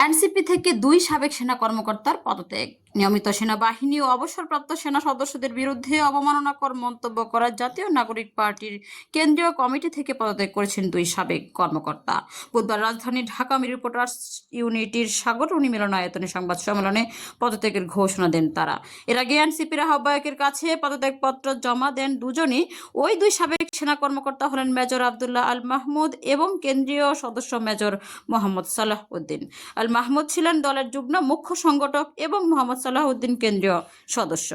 NCP থেকে দুই সাবেক সেনা কর্মকর্তার পদত্যাগ। নিয়মিত সেনাবাহিনী ও অবসরপ্রাপ্ত সেনা সদস্যদের বিরুদ্ধে অবমাননাকর মন্তব্য করা জাতীয় নাগরিক পার্টির কেন্দ্রীয় কমিটি থেকে পদত্যাগ করেছেন দুই সাবেক কর্মকর্তা। বুধবার রাজধানী ঢাকা রিপোর্টার্স ইউনিটির সাগরণী মিলনায়তনে সংবাদ সম্মেলনে পদত্যাগের ঘোষণা দেন তারা। এর আগে এনসিপির আহ্বায়কের কাছে পদত্যাগপত্র জমা দেন দুজনই। ওই দুই সাবেক সেনা কর্মকর্তা হলেন মেজর আবদুল্লাহ আল মাহমুদ এবং কেন্দ্রীয় সদস্য মেজর মোহাম্মদ সালাহ উদ্দিন। আল মাহমুদ ছিলেন দলের যুগ্ম মুখ্য সংগঠক এবং মোহাম্মদ সালাহ উদ্দিন কেন্দ্রীয় সদস্য।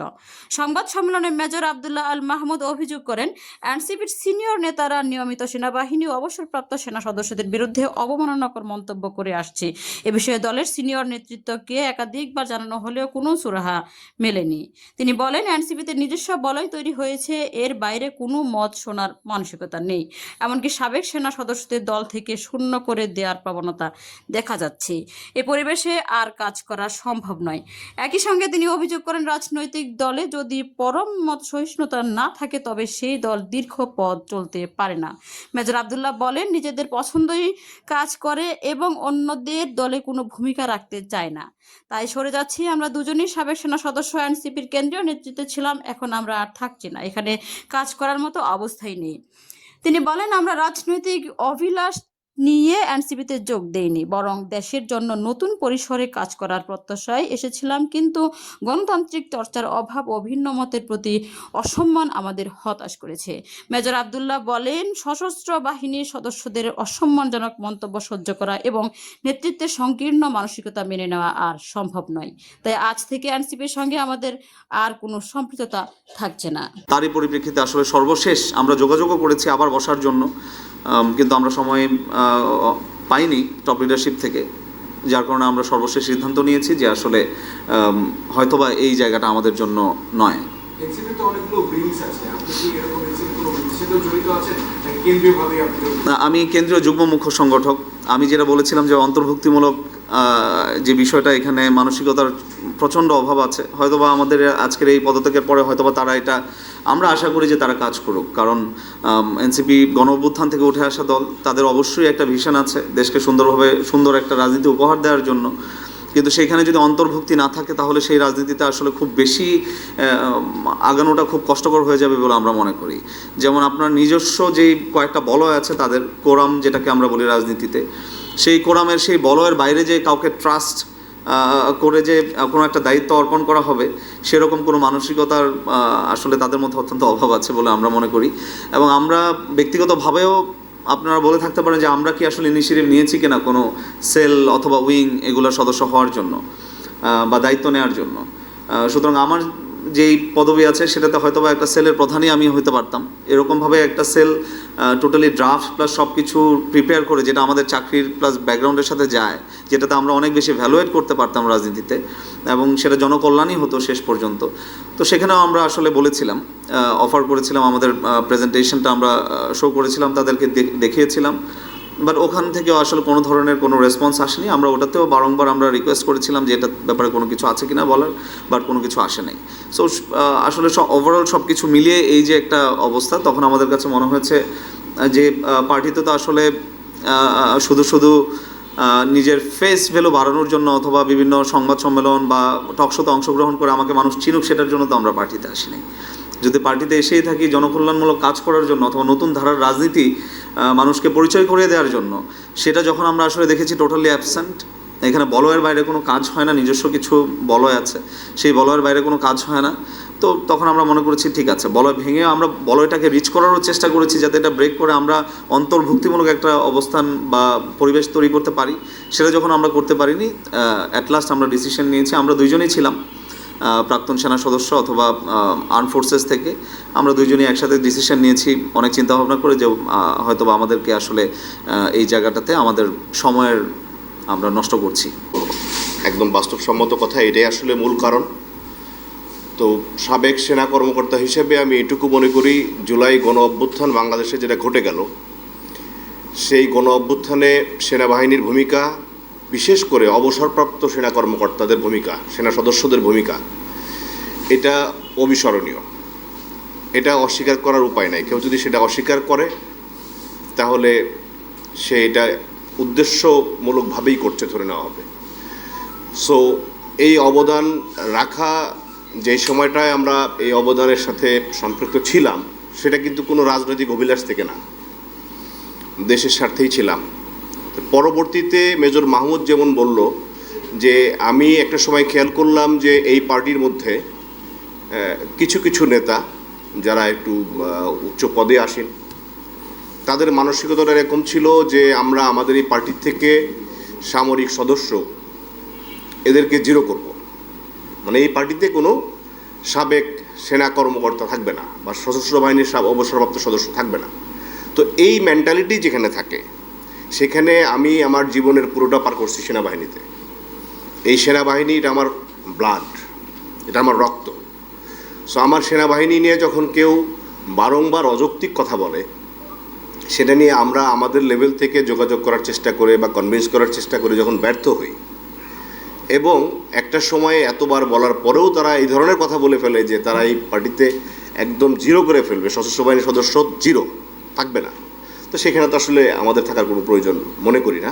সংবাদ সম্মেলনে মেজর আবদুল্লাহ আল মাহমুদ অভিযোগ করেন, এনসিপির সিনিয়র নেতারা নিয়মিত সেনাবাহিনী অবসরপ্রাপ্ত সেনা সদস্যদের বিরুদ্ধে অবমাননাকর মন্তব্য করে আসছে। এ বিষয়ে দলের সিনিয়র নেতৃত্বকে একাধিকবার জানানো হলেও কোনো সুরাহা মেলেনি। তিনি বলেন, এনসিপিতে নিজস্ব বলয় তৈরি হয়েছে, এর বাইরে কোনো মত শোনার মানসিকতা নেই। এমনকি সাবেক সেনা সদস্যদের দল থেকে শূন্য করে দেওয়ার প্রবণতা দেখা যাচ্ছে। এ পরিবেশে আর কাজ করা সম্ভব নয়। একই সঙ্গে তিনি অভিযোগ করেন, রাজনৈতিক দলে যদি পরম মত সহিষ্ণুতা না থাকে, তবে সেই দল দীর্ঘ পথ চলতে পারে না। মেজর আবদুল্লাহ বলেন, নিজেদের পছন্দই কাজ করে এবং অন্যদের দলে কোনো ভূমিকা রাখতে চায় না। তাই সরে যাচ্ছি আমরা দুজনেই। সাবেক সেনা সদস্য, এনসিপির কেন্দ্রীয় নেতৃত্বে ছিলাম, এখন আমরা আর থাকছি না। এখানে কাজ করার মতো অবস্থাই নেই। তিনি বলেন, আমরা রাজনৈতিক অভিলাষ নিয়ে এনসিপিতে যোগ দেইনি বরং দেশের জন্য নতুন পরিসরে কাজ করার প্রত্যাশায় এসেছিলাম। কিন্তু গণতান্ত্রিক চর্চার অভাব ও ভিন্ন মতের প্রতি অসম্মান আমাদের হতাশ করেছে। মেজর আবদুল্লাহ বলেন, সশস্ত্র বাহিনীর সদস্যদের অসম্মানজনক মন্তব্য সহ্য করা এবং নেতৃত্বের সংকীর্ণ মানসিকতা মেনে নেওয়া আর সম্ভব নয়। তাই আজ থেকে এনসিপির সঙ্গে আমাদের আর কোনো সম্পৃক্ততা থাকছে না। তারই পরিপ্রেক্ষিতে আসলে সর্বশেষ আমরা যোগাযোগও করেছি আবার বসার জন্য। কিন্তু আমরা সময় পাইনি টপ লিডারশিপ থেকে যার কারণে আমরা সর্বশেষ সিদ্ধান্ত নিয়েছি যে আসলে হয়তোবা এই জায়গাটা আমাদের জন্য নয়। আমি কেন্দ্রীয় যুগ্ম মুখ্য সংগঠক। আমি যেটা বলেছিলাম যে অন্তর্ভুক্তিমূলক যে বিষয়টা এখানে মানসিকতার প্রচণ্ড অভাব আছে, হয়তোবা আমাদের আজকের এই পদত্যাগের পরে হয়তোবা তারা এটা, আমরা আশা করি যে তারা কাজ করুক। কারণ এনসিপি গণ অভ্যুত্থান থেকে উঠে আসা দল, তাদের অবশ্যই একটা ভিশন আছে দেশকে সুন্দরভাবে, সুন্দর একটা রাজনীতি উপহার দেওয়ার জন্য। কিন্তু সেখানে যদি অন্তর্ভুক্তি না থাকে, তাহলে সেই রাজনীতিতে আসলে খুব বেশি আগানোটা খুব কষ্টকর হয়ে যাবে বলে আমরা মনে করি। যেমন আপনার নিজস্ব যেই কয়েকটা বলয় আছে তাদের, কোরাম যেটাকে আমরা বলি রাজনীতিতে সেই কোরামের সেই বলয়ের বাইরে যে কাউকে ট্রাস্ট করে যে কোনো একটা দায়িত্ব অর্পণ করা হবে, সেরকম কোনো মানসিকতার আসলে তাদের মধ্যে অত্যন্ত অভাব আছে বলে আমরা মনে করি। এবং আমরা ব্যক্তিগতভাবেও আপনারা বলে থাকতে পারেন যে আমরা কি আসলে ইনিশিয়েটিভ নিয়েছি কিনা কোনো সেল অথবা উইং এগুলোর সদস্য হওয়ার জন্য বা দায়িত্ব নেওয়ার জন্য। সুতরাং আমার যেই পদবি আছে, সেটাতে হয়তো বা একটা সেলের প্রধানই আমি হতে পারতাম। এরকমভাবে একটা সেল টোটালি ড্রাফট প্লাস সব কিছু প্রিপেয়ার করে যেটা আমাদের চাকরির প্লাস ব্যাকগ্রাউন্ডের সাথে যায়, যেটাতে আমরা অনেক বেশি ভ্যালুয়েট করতে পারতাম রাজনীতিতে এবং সেটা জনকল্যাণই হতো শেষ পর্যন্ত। তো সেখানেও আমরা আসলে বলেছিলাম অফার করেছিলাম আমাদের প্রেজেন্টেশনটা আমরা শো করেছিলাম, তাদেরকে দেখিয়েছিলাম। বাট ওখান থেকেও আসলে কোনো ধরনের কোনো রেসপন্স আসেনি। আমরা ওটাতেও বারংবার আমরা রিকোয়েস্ট করেছিলাম যে এটার ব্যাপারে কোনো কিছু আছে কিনা বলার বাট কোনো কিছু আসে নাই। সো আসলে সব ওভারঅল সব কিছু মিলিয়ে এই যে একটা অবস্থা, তখন আমাদের কাছে মনে হয়েছে যে পার্টিতে তো আসলে শুধু শুধু নিজের ফেস ভ্যালু বাড়ানোর জন্য অথবা বিভিন্ন সংবাদ সম্মেলন বা টকশোতে অংশগ্রহণ করে আমাকে মানুষ চিনুক, সেটার জন্য তো আমরা পার্টিতে আসিনি। যদি পার্টিতে এসেই থাকি জনকল্যাণমূলক কাজ করার জন্য অথবা নতুন ধারার রাজনীতি মানুষকে পরিচয় করিয়ে দেওয়ার জন্য, সেটা যখন আমরা আসলে দেখেছি টোটালি অ্যাবসেন্ট এখানে বলয়ের বাইরে কোনো কাজ হয় না, নিজস্ব কিছু বলয় আছে, সেই বলয়ের বাইরে কোনো কাজ হয় না, তো তখন আমরা মনে করেছি ঠিক আছে, বলয় ভেঙে আমরা বলয়টাকে রিচ করারও চেষ্টা করেছি যাতে এটা ব্রেক করে আমরা অন্তর্ভুক্তিমূলক একটা অবস্থান বা পরিবেশ তৈরি করতে পারি, সেটা যখন আমরা করতে পারিনি অ্যাট লাস্ট আমরা ডিসিশন নিয়েছি, আমরা দুইজনেই ছিলাম। প্রাক্তন সেনা সদস্য অথবা আর্ম ফোর্সেস থেকে আমরা দুইজনই একসাথে ডিসিশন নিয়েছি অনেক চিন্তা ভাবনা করে যে আহ, হয়তোবা আমাদেরকে আসলে এই জায়গাটাতে আমাদের সময়ের আমরা নষ্ট করছি। একদম বাস্তবসম্মত কথা এটাই আসলে মূল কারণ। তো সাবেক সেনা কর্মকর্তা হিসেবে আমি এটুকু মনে করি জুলাই গণ অভ্যুত্থান বাংলাদেশে যেটা ঘটে গেল সেই গণ অভ্যুত্থানে সেনাবাহিনীর ভূমিকা বিশেষ করে অবসরপ্রাপ্ত সেনা কর্মকর্তাদের ভূমিকা, সেনা সদস্যদের ভূমিকা, এটা অবিস্মরণীয়। এটা অস্বীকার করার উপায় নাই। কেউ যদি সেটা অস্বীকার করে, তাহলে সে এটা উদ্দেশ্যমূলকভাবেই করছে ধরে নেওয়া হবে। সো এই অবদান রাখা, যে সময়টায় আমরা এই অবদানের সাথে সম্পৃক্ত ছিলাম, সেটা কিন্তু কোনো রাজনৈতিক অভিলাষ থেকে না। দেশের স্বার্থেই ছিলাম। পরবর্তীতে মেজর মাহমুদ যেমন বলল যে, আমি একটা সময় খেয়াল করলাম যে, এই পার্টির মধ্যে কিছু কিছু নেতা যারা একটু উচ্চ পদে আসেন, তাদের মানসিকতাটা এরকম ছিল যে, আমরা আমাদের এই পার্টির থেকে সামরিক সদস্য, এদেরকে জিরো করব। মানে এই পার্টিতে কোনো সাবেক সেনা কর্মকর্তা থাকবে না বা সশস্ত্র বাহিনীর অবসরপ্রাপ্ত সদস্য থাকবে না। তো এই মেন্টালিটি যেখানে থাকে সেখানে আমি আমার জীবনের পুরোটা পার করছি সেনাবাহিনীতে। এই সেনাবাহিনী এটা আমার ব্লাড এটা আমার রক্ত। সো আমার সেনাবাহিনী নিয়ে যখন কেউ বারংবার অযৌক্তিক কথা বলে, সেটা নিয়ে আমরা আমাদের লেভেল থেকে যোগাযোগ করার চেষ্টা করে বা কনভিন্স করার চেষ্টা করে যখন ব্যর্থ হই, এবং একটা সময়ে এতবার বলার পরেও তারা এই ধরনের কথা বলে ফেলে যে তারা এই পার্টিতে একদম জিরো করে ফেলবে, সশস্ত্র বাহিনীর সদস্য জিরো থাকবে না। তো সেখানে তো আসলে আমাদের থাকার কোনো প্রয়োজন মনে করি না।